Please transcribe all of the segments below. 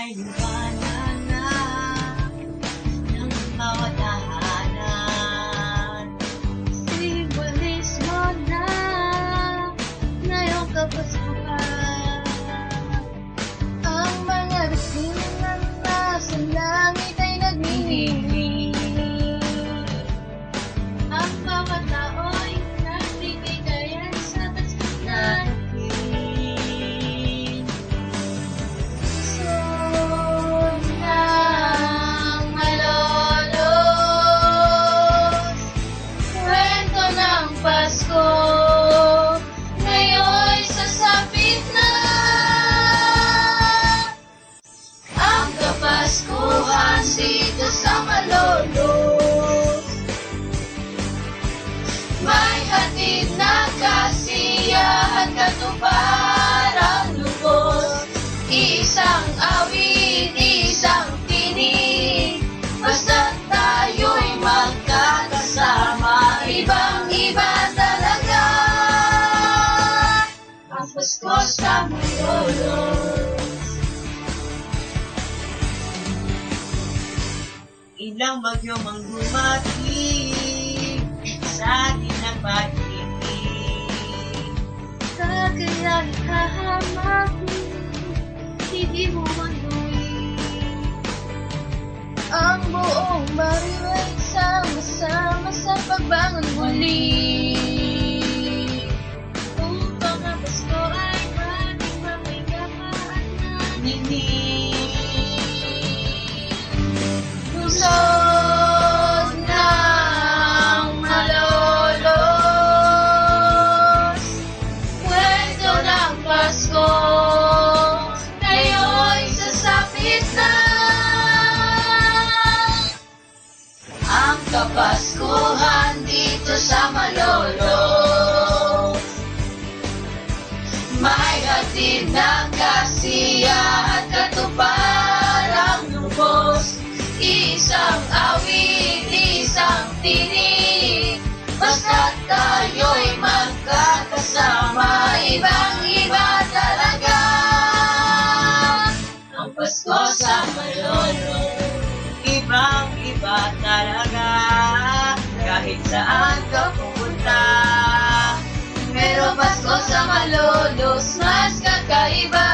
ay liwanag na ng bawat tahanan. Simbolismo na Pasko pa. Hatid na kasiyahan katuparang lubos, isang awit, isang tinig, basta tayo'y magkakasama, ibang-iba talaga. Ang Pasko sa Malolos. Ilang bagyo mang dumating sa atin pag-ibig. Kagayahin kahamakin, hindi mo manuwi. Ang buong bariway sama-sama sa pagbangon muli. Upang ang Pasko ay mating mapigapaan ng dinig. Pusod isang tinig Basta tayo'y magkakasama Ibang-iba talaga. Ang Pasko sa Malolo Ibang-iba talaga. Kahit saan ka pupunta Pero Pasko sa Malolos Mas kakaiba.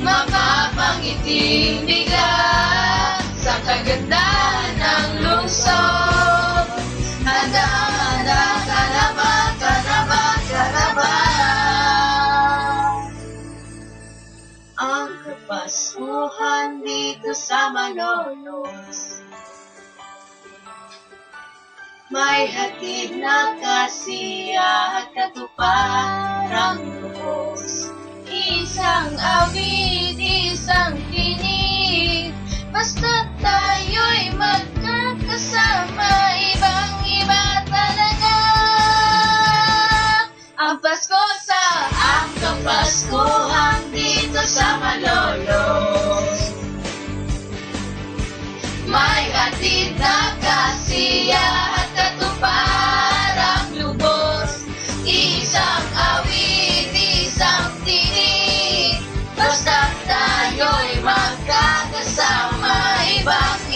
Makapangiting sa Malolos may hatid na kasiya at katuparang lubos. Isang awit,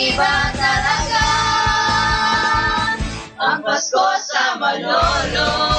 iba talaga ang Pasko sa Manolo.